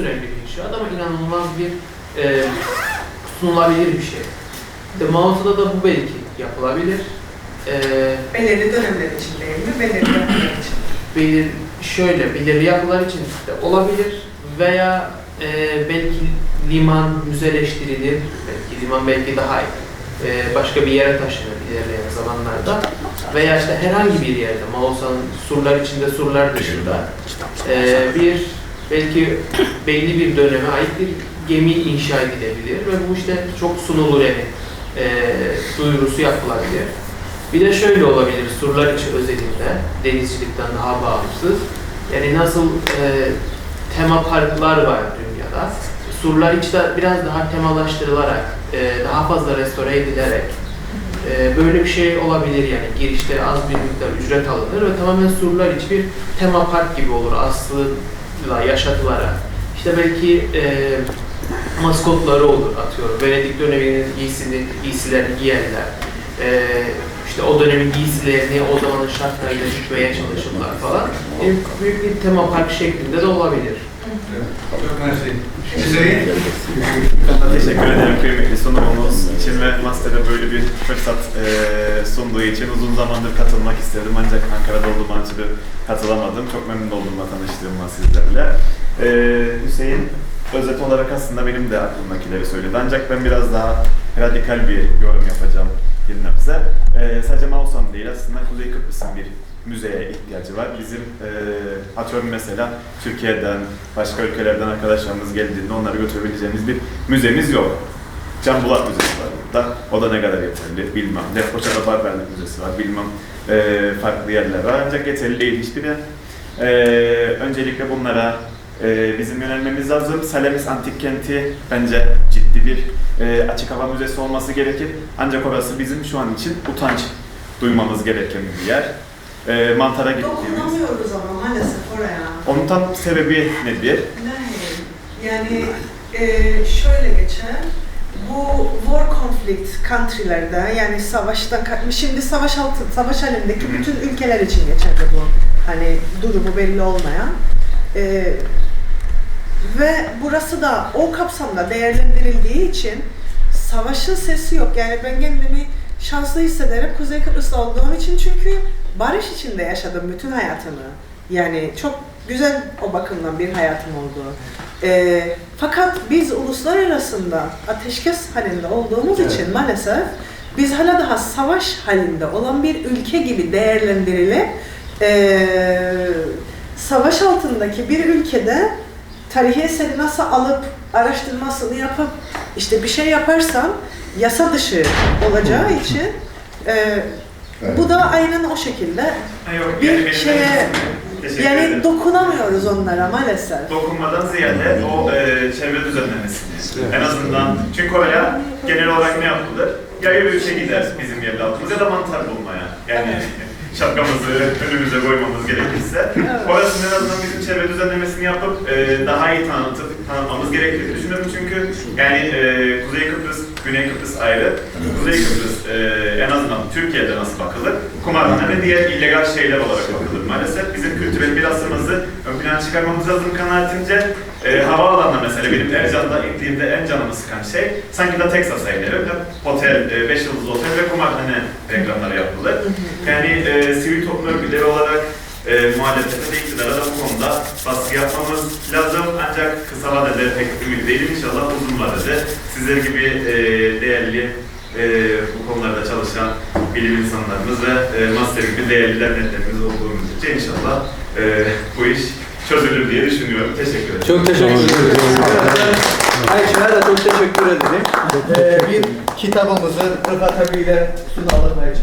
süreli bir inşaat ama inanılmaz bir e, sunulabilir bir şey. İşte Mauso'da da bu belki yapılabilir. E, Belirli dönemler için değil mi? Belirli dönemler için. belir, şöyle belirli yapılar için de olabilir veya e, belki liman müzeleştirilir. Belki liman belki daha e, başka bir yere taşınır ilerleyen zamanlarda. Veya işte herhangi bir yerde, Mausa'nın surlar içinde, surlar dışında e, bir belki belli bir döneme ait bir gemi inşa edilebilir ve bu işte çok sunulur yani e, duyurusu yapılabilir. Bir de şöyle olabilir surlar içi özelinde denizcilikten daha bağımsız. Yani nasıl e, tema parklar var dünyada. Surlar içi de biraz daha temalaştırılarak, e, daha fazla restore edilerek e, böyle bir şey olabilir yani girişte az bir miktar ücret alınır ve tamamen surlar içi bir tema park gibi olur aslıyla yaşatılarak. İşte belki e, maskotları olur atıyorum. Venedik döneminin giysini, giysilerini giyenler. E, işte o dönemin giysilerini o zamanın şartlarıyla dikmeye çalışırlar falan. E, büyük bir tema park şeklinde de olabilir. Çok teşekkür ederim kıymetli sunumunuz için ve Master'a böyle bir fırsat eee, sunduğu için uzun zamandır katılmak istedim ancak Ankara'da olduğum için katılamadım. Çok memnun oldum tanıştığıma sizlerle. Eee, Hüseyin özet olarak aslında benim de aklımdakileri söyledi ancak ben biraz daha radikal bir yorum yapacağım bir Eee sadece Mausam değil aslında Kuzey Kıbrıs'ın bir müzeye ihtiyacı var. Bizim eee atıyorum mesela Türkiye'den, başka ülkelerden arkadaşlarımız geldiğinde onları götürebileceğimiz bir müzemiz yok. Can Bulat Müzesi var burada. O da ne kadar yeterli bilmem. Lefkoşa'da Barberlik Müzesi var bilmem. Eee farklı yerler var ancak yeterli değil hiçbiri. Eee öncelikle bunlara eee, bizim yönelmemiz lazım. Salamis Antik Kenti bence ciddi bir eee, açık hava müzesi olması gerekir. Ancak orası bizim şu an için utanç duymamız gereken bir yer. Eee mantara gittiğimiz. Dokunamıyoruz ama maalesef oraya. Onun tam sebebi nedir? Ne? Yani e, şöyle geçer. Bu war conflict country'lerde yani savaştan ka- şimdi savaş altı savaş halindeki bütün ülkeler için geçerli bu. Hani durumu belli olmayan. E, ve burası da o kapsamda değerlendirildiği için savaşın sesi yok. Yani ben kendimi şanslı hissederim Kuzey Kıbrıs'ta olduğum için çünkü barış içinde yaşadım bütün hayatımı. Yani çok güzel o bakımdan bir hayatım oldu. Ee, fakat biz uluslararasında ateşkes halinde olduğumuz Evet. için maalesef biz hala daha savaş halinde olan bir ülke gibi değerlendirilip ee, savaş altındaki bir ülkede tarihi eseri nasıl alıp araştırmasını yapıp işte bir şey yaparsam yasa dışı olacağı için e, bu da aynen o şekilde. Yok, Bir şeye- yani dokunamıyoruz onlara maalesef. dokunmadan ziyade o e, çevre düzenlemesini en azından çünkü oraya genel olarak ne yapılır? Ya yürüyüşe gider bizim yerli halkımız ya da mantar bulmaya. Yani şapkamızı önümüze koymamız gerekirse. Orasının en azından bizim çevre düzenlemesini yapıp e, daha iyi tanıtıp tanıtmamız gerektiğini düşünüyorum çünkü yani e, Kuzey Kıbrıs, Güney Kıbrıs ayrı. Kuzey Kıbrıs e, en azından Türkiye'de nasıl bakılır? Kumarhane ve diğer illegal şeyler olarak bakılır maalesef. Bizim kültürel mirasımızı ön plana çıkarmamız lazım kanaatimce. E, havaalanına mesela benim Ercan'da gittiğimde en canımı sıkan şey sanki de Texas'a inerim. Hep otel, 5 yıldızlı otel ve kumarhane reklamları yapılır. Yani e, sivil toplum örgütleri olarak e, muhalefete de iktidara da bu konuda baskı yapmamız lazım. Ancak kısa vadede pek ümit değilim. İnşallah uzun vadede sizler gibi e, değerli e, bu konularda çalışan bilim insanlarımız ve e, master gibi değerli derneklerimiz olduğumuz için inşallah e, bu iş çözülür diye düşünüyorum. Teşekkür ederim. Çok teşekkür ederim. Ayşe'ye de çok teşekkür ederim. Ee, bir kitabımızı Rıfat abiyle sunalım Ayşe.